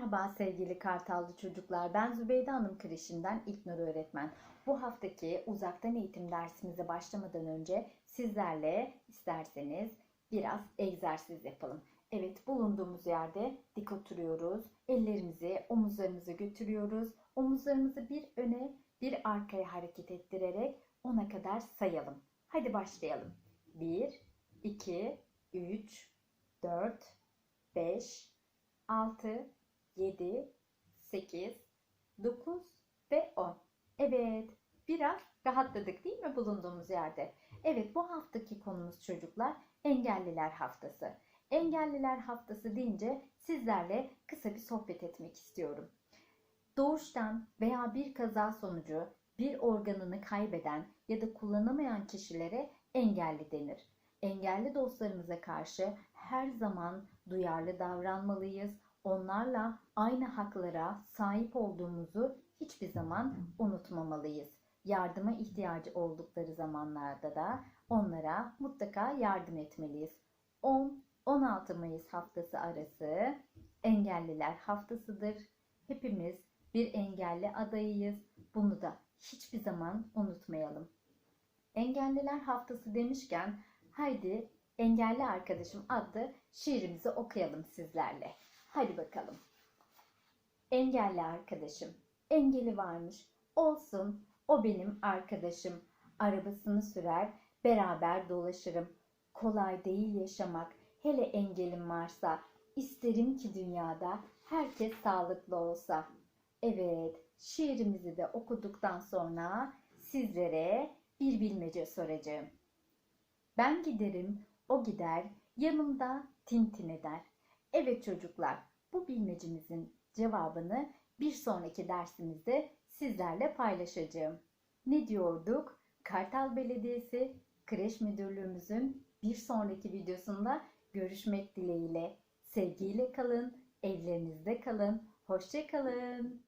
Merhaba sevgili Kartallı çocuklar. Ben Zübeyde Hanım kreşinden İlknur öğretmen. Bu haftaki uzaktan eğitim dersimize başlamadan önce sizlerle isterseniz biraz egzersiz yapalım. Evet bulunduğumuz yerde dik oturuyoruz. Ellerimizi omuzlarımıza götürüyoruz. Omuzlarımızı bir öne bir arkaya hareket ettirerek ona kadar sayalım. Hadi başlayalım. 1, 2, 3, 4, 5, 6, 7, 8, 9 ve 10. Evet, biraz rahatladık değil mi bulunduğumuz yerde? Evet, bu haftaki konumuz çocuklar engelliler haftası. Engelliler haftası deyince sizlerle kısa bir sohbet etmek istiyorum. Doğuştan veya bir kaza sonucu bir organını kaybeden ya da kullanamayan kişilere engelli denir. Engelli dostlarımıza karşı her zaman duyarlı davranmalıyız. Onlarla aynı haklara sahip olduğumuzu hiçbir zaman unutmamalıyız. Yardıma ihtiyacı oldukları zamanlarda da onlara mutlaka yardım etmeliyiz. 10-16 Mayıs haftası arası engelliler haftasıdır. Hepimiz bir engelli adayıyız. Bunu da hiçbir zaman unutmayalım. Engelliler haftası demişken haydi Engelli Arkadaşım adlı şiirimizi okuyalım sizlerle. Hadi bakalım. Engelli arkadaşım. Engeli varmış. Olsun. O benim arkadaşım. Arabasını sürer, beraber dolaşırım. Kolay değil yaşamak. Hele engelim varsa. İsterim ki dünyada herkes sağlıklı olsa. Evet, şiirimizi de okuduktan sonra sizlere bir bilmece soracağım. Ben giderim, o gider, yanımda tintin eder. Evet çocuklar, bu bilmecimizin cevabını bir sonraki dersimizde sizlerle paylaşacağım. Ne diyorduk? Kartal Belediyesi Kreş Müdürlüğümüzün bir sonraki videosunda görüşmek dileğiyle. Sevgiyle kalın, evlerinizde kalın, hoşça kalın.